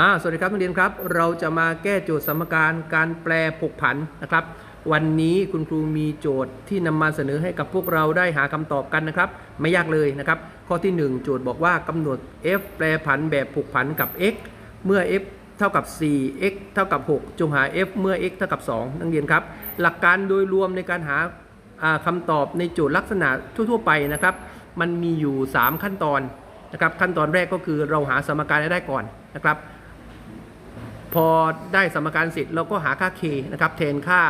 อ่าสวัสดีครับนักเรียนครับ เราจะมาแก้โจทย์สมการการแปลผกผันนะครับ วันนี้คุณครูมีโจทย์ที่นำมาเสนอให้กับพวกเราได้หาคำตอบกันนะครับ ไม่ยากเลยนะครับ ข้อที่ 1 โจทย์บอกว่ากำหนด f แปลผันแบบผกผันกับ x เมื่อ f เท่ากับ 4 x เท่ากับ 6 จงหา f เมื่อ x เท่ากับ 2 นักเรียนครับ หลักการโดยรวมในการหาอ่าคำตอบในโจทย์ลักษณะทั่ว ๆ ไปนะครับ มันมีอยู่ 3 ขั้นตอนนะครับ ขั้นตอนแรกก็คือเราหาสมการได้ก่อนนะครับ พอได้สมการเสร็จเราก็หาค่า k นะครับแทนค่า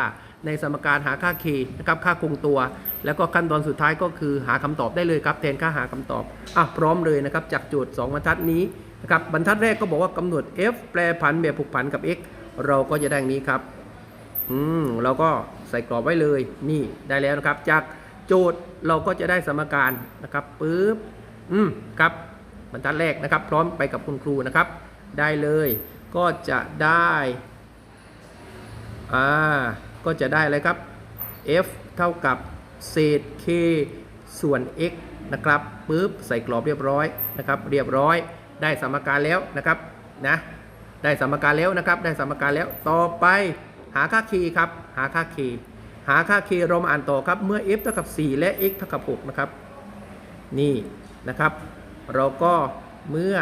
ในสมการหาค่า k นะครับค่าคงตัว แล้วก็ขั้นตอนสุดท้ายก็คือหาคำตอบได้เลยครับแทนค่าหาคำตอบอะพร้อมเลยนะครับจากโจทย์2บรรทัดนี้นะครับบรรทัดแรกก็บอกว่ากำหนด f แปลผันแบบผูกผันกับ x เราก็จะได้นี้ครับอืมเราก็ใส่กรอบไว้เลยนี่ได้แล้วนะครับ จากโจทย์เราก็จะได้สมการนะครับปึ๊บอืมครับบรรทัดแรกนะครับ พร้อมไปกับคุณครูนะครับ ได้เลย ก็จะได้อ่าก็จะได้อะไรครับ f เท่ากับเศษ k ส่วน x นะครับปึ๊บใส่กรอบเรียบร้อยนะครับ เรียบร้อยได้สมการแล้วนะครับนะได้สมการแล้วนะครับ ได้สมการแล้วต่อไปหาค่า k ครับ หาค่า k หาค่า k เรามาอ่านต่อครับเมื่อ f เท่ากับ 4 และ x เท่ากับ 6 นะครับ นี่นะครับ เราก็เมื่อ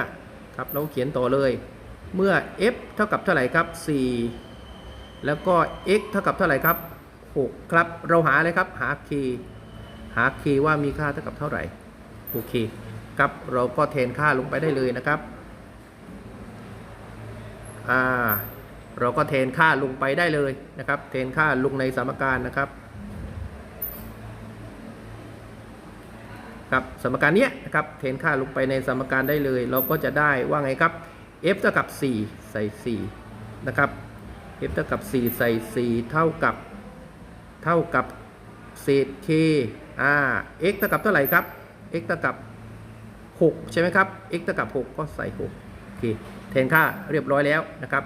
ครับเราเขียนต่อเลย เมื่อ f เท่ากับเท่าไหร่ครับ 4 แล้วก็ x เท่ากับเท่าไหร่ครับ 6 ครับ เราหาเลยครับ หา k หา k ว่ามีค่าเท่ากับเท่าไหร่ โอเค ครับ เราก็แทนค่าลงไปได้เลยนะครับ อ่า เราก็แทนค่าลงไปได้เลยนะครับ แทนค่าลงในสมการนะครับ ครับ สมการเนี้ยนะครับเทนค่าลงไปในสมการได้เลย เราก็จะได้ว่าไงครับ f เท่ากับ 4 ใส่ 4 นะครับ f เท่ากับ 4 ใส่ 4 เท่ากับ เท่ากับเศษ k อ่า x เท่ากับเท่าไหร่ครับ x เท่ากับ 6 ใช่ไหมครับ x เท่ากับ 6 ก็ใส่6โอเคแทนค่าเรียบร้อยแล้วนะครับ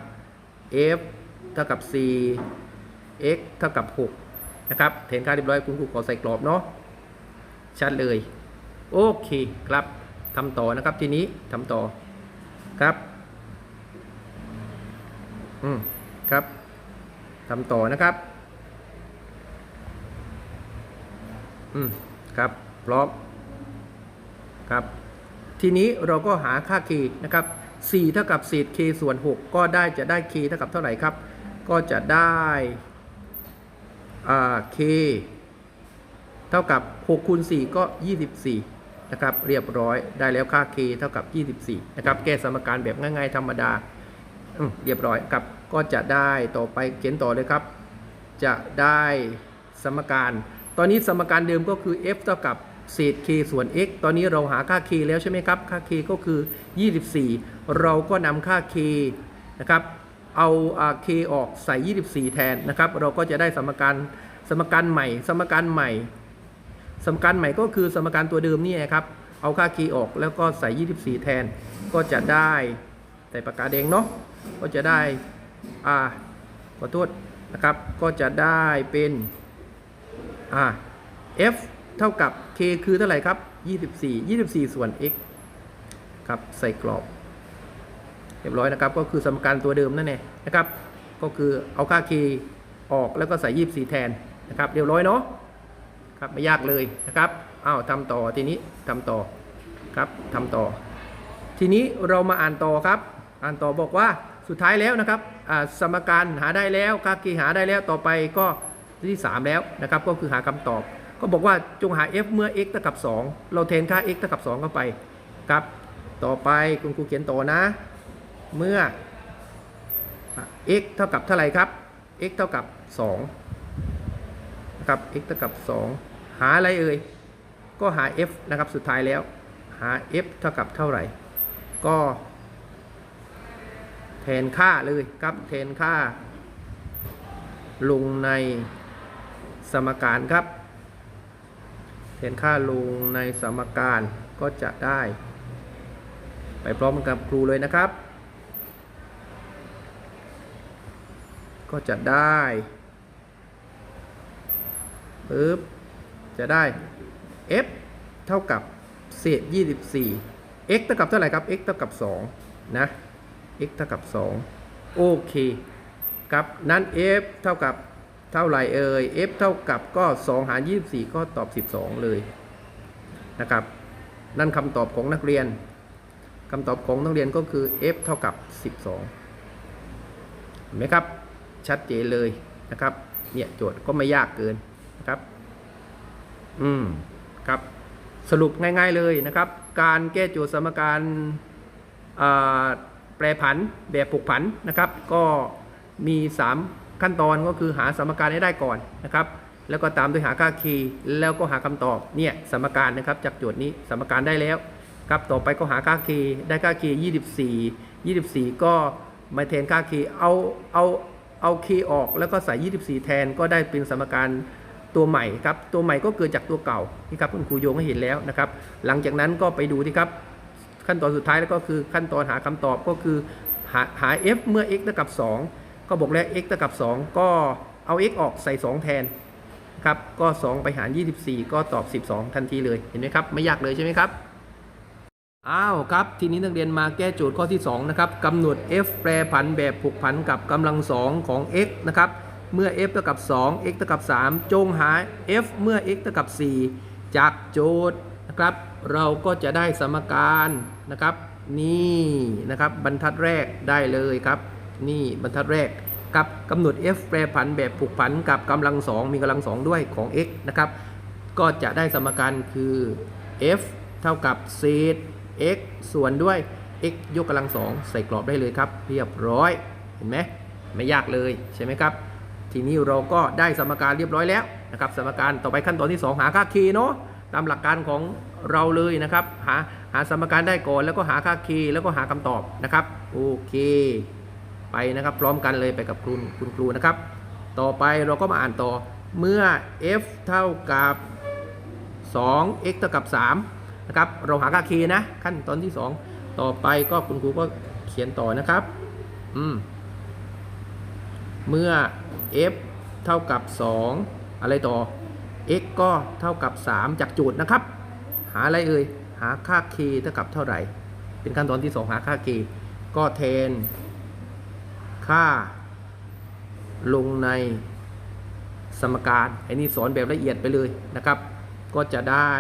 f เท่ากับ 4 x เท่ากับ 6 นะครับแทนค่าเรียบร้อยคุณครูขอใส่กรอบเนาะชัดเลย โอเคครับทำต่อนะครับทีนี้ทำต่อครับ อืมครับทำต่อนะครับ อืมครับพร้อมครับ ทีนี้เราก็หาค่า k นะครับ4เท่ากับเศษ k ส่วน 6 ก็ได้จะได้ k เท่ากับเท่าไหร่ครับ ก็จะได้อ่า k เท่ากับ6คูณ4ก็ 24 นะครับ เรียบร้อยได้แล้วค่า k เท่ากับ 24 นะครับ แก้สมการแบบง่าย ๆ ธรรมดา เรียบร้อยครับ ก็จะได้ต่อไปเขียนต่อเลยครับ จะได้สมการ ตอนนี้สมการเดิมก็คือ f เท่ากับเศษ k ส่วน x ตอนนี้เราหาค่า k แล้วใช่ไหมครับ ค่า k ก็คือ 24 เราก็นำค่า k นะครับ เอา k ออกใส่ 24 แทนนะครับ เราก็จะได้สมการสมการใหม่ สมการใหม่ สมการใหม่ก็คือสมการตัวเดิมนี่ครับ เอาค่า k ออกแล้วก็ใส่ 24 แทน ก็จะได้ใส่ปากกาแดงเนาะ ก็จะได้อ่าขอโทษนะครับ ก็จะได้เป็นอ่า f เท่ากับ k คือเท่าไหร่ครับ 24 24 ส่วน x ครับใส่กรอบ เรียบร้อยนะครับ ก็คือสมการตัวเดิมนั่นเองนะครับ ก็คือเอาค่า k ออกแล้วก็ใส่ 24 แทนนะครับ เรียบร้อยเนาะครับไม่ยากเลยนะครับอ้าวทำต่อทีนี้ทำต่อครับทำต่อ ทีนี้เรามาอ่านต่อครับ อ่านต่อบอกว่าสุดท้ายแล้วนะครับสมการหาได้แล้วค่า k หาได้แล้วต่อไปก็ที่ 3 แล้วนะครับก็คือหาคำตอบ ก็บอกว่าจงหา f เมื่อ x เท่ากับ 2 เราแทนค่า x เท่ากับ 2 เข้าไปครับ ต่อไปคุณครูเขียนต่อนะ เมื่อ x เท่ากับเท่าไหร่ครับ x เท่ากับ2นะครับ x เท่ากับ 2 หาอะไรเอ่ยก็หา f นะครับสุดท้ายแล้ว หา f เท่ากับเท่าไหร่ ก็ ทนค่าเลยครับแทนค่า ลงในสมการครับแทนค่าลงในสมการก็จะได้ ไปพร้อมกับครูเลยนะครับ ก็จะได้ปึ๊บจะได้ f เท่ากับเศษ24 x เท่ากับเท่าไหร่ครับ x เท่ากับ2นะ x เท่ากับ 2 โอเคครับนั้น f เท่ากับเท่าไหร่เอ่ย f เท่ากับก็ 2 หาร 24 ก็ตอบ 12 เลยนะครับ นั่นคำตอบของนักเรียนคำตอบของนักเรียนก็คือ f เท่ากับ 12เห็นไหมครับ ชัดเจนเลยนะครับ เนี่ยโจทย์ก็ไม่ยากเกินนะครับ อืมครับสรุปง่าย ๆเลยนะครับ การแก้โจทย์สมการอ่า แปรผันแบบผูกผันนะครับ ก็มี 3 ขั้นตอนก็คือหาสมการให้ได้ก่อนนะครับ แล้วก็ตามด้วยหาค่า k แล้วก็หาคำตอบเนี่ยสมการนะครับจากโจทย์นี้สมการได้แล้วครับต่อไปก็หาค่า k ได้ค่า k 24 24 ก็มาแทนค่า k เอาเอาเอา k ออกแล้วก็ใส่ 24 แทนก็ได้เป็นสมการตัวใหม่ครับตัวใหม่ก็เกิดจากตัวเก่าที่ครับคุณครูโยงให้เห็นแล้วนะครับ หลังจากนั้นก็ไปดูที่ครับ ขั้นตอนสุดท้ายแล้วก็คือขั้นตอนหาคำตอบก็คือหาหา f เมื่อ x เท่ากับ 2 ก็บอกแล้ว x เท่ากับ 2 ก็เอา x ออกใส่ 2 แทนครับ ก็ 2 ไปหาร 24 ก็ตอบ 12 ทันทีเลย เห็นไหมครับ ไม่ยากเลยใช่ไหมครับ อ้าวครับ ทีนี้นักเรียนมาแก้โจทย์ข้อที่ 2 นะครับกำหนด f แปรผันแบบผูกผันกับกำลัง 2 ของ x นะครับ เมื่อ f เท่ากับ 2 x เท่ากับ 3 จงหา f เมื่อ x เท่ากับ 4 จากโจทย์นะครับ เราก็จะได้สมการ นะครับ นี่นะครับบรรทัดแรกได้เลยครับ นี่บรรทัดแรกกับกำหนด f แปรผันแบบผูกผันกับกำลัง2มีกำลัง2ด้วยของ x นะครับ ก็จะได้สมการคือ f เท่ากับเศษ x ส่วนด้วย x ยกกำลัง2ใส่กรอบได้เลยครับ เรียบร้อยเห็นไหมไม่ยากเลยใช่ไหมครับ ทีนี้เราก็ได้สมการเรียบร้อยแล้วนะครับ สมการต่อไปขั้นตอนที่ 2 หาค่า k เนาะตามหลักการของเราเลยนะครับหา หาสมการได้ก่อนแล้วก็หาค่า k แล้วก็หาคำตอบนะครับโอเค ไปนะครับพร้อมกันเลยไปกับคุณคุณครูนะครับ ต่อไปเราก็มาอ่านต่อเมื่อ f เท่ากับ 2 x เท่ากับ3นะครับเราหาค่า k นะขั้นตอนที่ 2 ต่อไปก็คุณครูก็เขียนต่อนะครับอืมเมื่อ f เท่ากับ 2 อะไรต่อ x ก็เท่ากับ 3 จากโจทย์นะครับ หาอะไรเอ่ย หาค่า k เท่ากับเท่าไหร่ เป็นขั้นตอนที่ 2 หาค่า k ก็แทน ค่า ลงในสมการอันนี้สอนแบบละเอียดไปเลยนะครับ ก็จะได้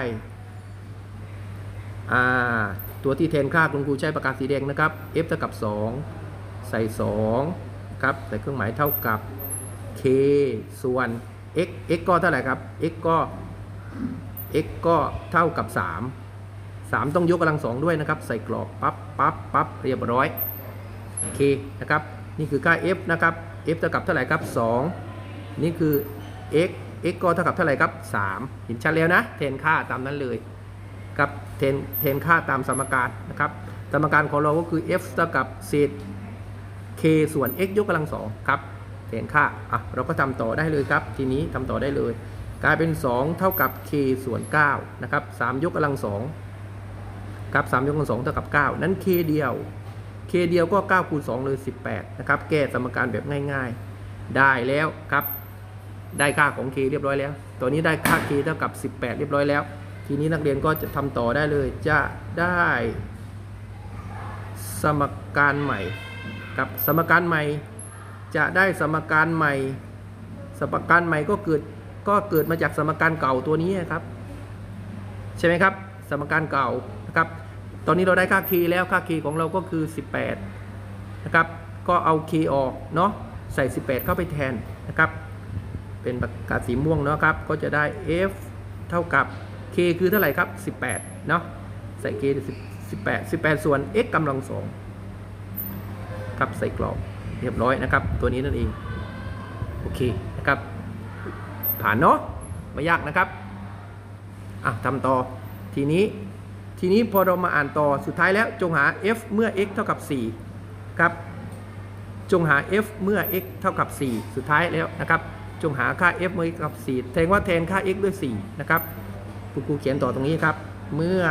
ตัวที่แทนค่าคุณครูใช้ปากกาสีแดงนะครับ f เท่ากับ 2 ใส่2ครับใส่เครื่องหมายเท่ากับ k ส่วน x x ก็เท่าไหร่ครับ x ก็ x ก็เท่ากับ 3 3 ต้องยกกำลังสองด้วยนะครับ ใส่กรอบปั๊บปั๊บปั๊บเรียบร้อยโอเคนะครับนี่คือค่า f นะครับ f เท่ากับเท่าไหร่ครับ 2 นี่คือ x x ก็เท่ากับเท่าไหร่ครับ 3 เห็นชัดแล้วนะแทนค่าตามนั้นเลยครับแทนแทนค่าตามสมการนะครับสมการของเราก็คือ f เท่ากับเศษ k ส่วน x ยกกำลังสองครับแทนค่าอะเราก็ทำต่อได้เลยครับ ทีนี้ทำต่อได้เลย กลายเป็น 2 เท่ากับ k ส่วน9นะครับ3ยกกำลังสอง ครับ3ยกกำลังสองเท่ากับ 9 นั้น k เดียว k เดียวก็9คูณ2เลย 18 นะครับ แก้สมการแบบง่ายๆ ได้แล้วครับ ได้ค่าของ k เรียบร้อยแล้วตัวนี้ได้ค่า k เท่ากับ 18 เรียบร้อยแล้ว ทีนี้นักเรียนก็จะทำต่อได้เลย จะได้สมการใหม่กับสมการใหม่จะได้สมการใหม่ สมการใหม่ก็เกิดก็เกิดมาจากสมการเก่าตัวนี้ครับ ใช่ไหมครับ สมการเก่า นะครับตอนนี้เราได้ค่า k แล้วค่า k ของเราก็คือ 18นะครับก็เอา k ออกเนาะใส่ 18 เข้าไปแทนนะครับเป็นปากกาสีม่วงเนาะครับก็จะได้ f เท่ากับ k คือเท่าไหร่ครับ 18เนาะใส่ k 18 18 ส่วน x กำลังสองครับใส่กรอบเรียบร้อยนะครับ ตัวนี้นั่นเองโอเคนะครับ ผ่านเนาะไม่ยากนะครับอะทำต่อทีนี้ ทีนี้พอเรามาอ่านต่อสุดท้ายแล้วจงหา f เมื่อ x เท่ากับ 4 ครับ จงหา f เมื่อ x เท่ากับ 4 สุดท้ายแล้วนะครับ จงหาค่า f เมื่อ x เท่ากับ 4 แทนว่าแทนค่า x ด้วย 4 นะครับคุณครูเขียนต่อตรงนี้ครับ เมื่อ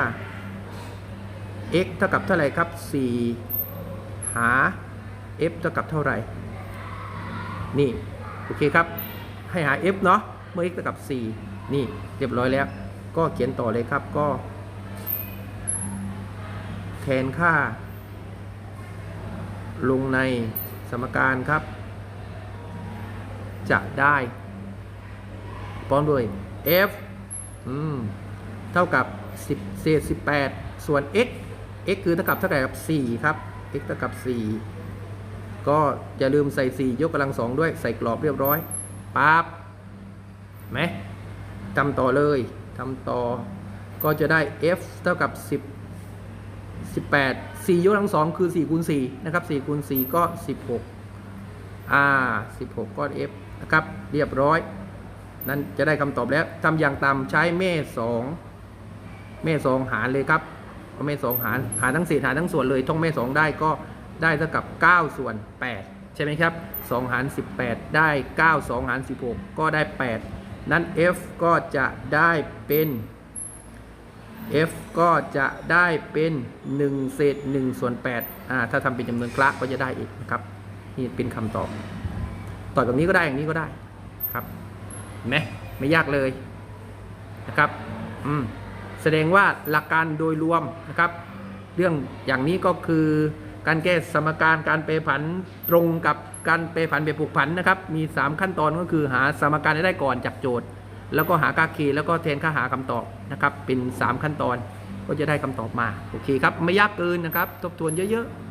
x เท่ากับเท่าไหร่ครับ 4 หา f เท่ากับเท่าไหร่ นี่ โอเคครับ ให้หา f เนาะ เมื่อ x เท่ากับ 4 นี่ เรียบร้อยแล้ว ก็เขียนต่อเลยครับ ก็ นค่า ลงในสมการครับ จะได้พร้อมด้วย f เท่ากับ 10เศษ18 ส่วน x x คือเท่ากับเท่าไหร่กับ 4 ครับ x เท่ากับ 4 ก็อย่าลืมใส่ 4 ยกกำลังสองด้วยใส่กรอบเรียบร้อยปั๊บไหมทำต่อเลยทำต่อก็จะได้ f เท่ากับ 10 18 4ยกกำลังสองคือ4คูณ4นะครับ4คูณ4ก็ 16อ่า16ก้อน f นะครับ เรียบร้อย นั้นจะได้คำตอบแล้วทำอย่างต่ำใช้แม่2แม่2หารเลยครับเอาแม่2หารหารทั้งเศษหารทั้งส่วนเลยท่องแม่2ได้ก็ได้เท่ากับ 9 ส่วน 8 ใช่ไหมครับ 2 หาร 18 ได้ 9 2 หาร 16 ก็ได้ 8 นั้น f ก็จะได้เป็น f ก็จะได้เป็น1เศษ1ส่วน8อ่าถ้าทำเป็นจำนวนคละก็จะได้อีกนะครับนี่เป็นคำตอบตอบแบบนี้ก็ได้อย่างนี้ก็ได้ครับเห็นไหมไม่ยากเลยนะครับอืมแสดงว่าหลักการโดยรวมนะครับ เรื่องอย่างนี้ก็คือการแก้สมการการแปรผันตรงกับการแปรผันแบบผูกผันนะครับ มี 3 ขั้นตอนก็คือหาสมการได้ก่อนจากโจทย์ แล้วก็หาค่าคีแล้วก็แทนค่าหาคำตอบนะครับ เป็น 3 ขั้นตอนก็จะได้คำตอบมา โอเคครับ ไม่ยากเกินนะครับ ทบทวนเยอะ ๆ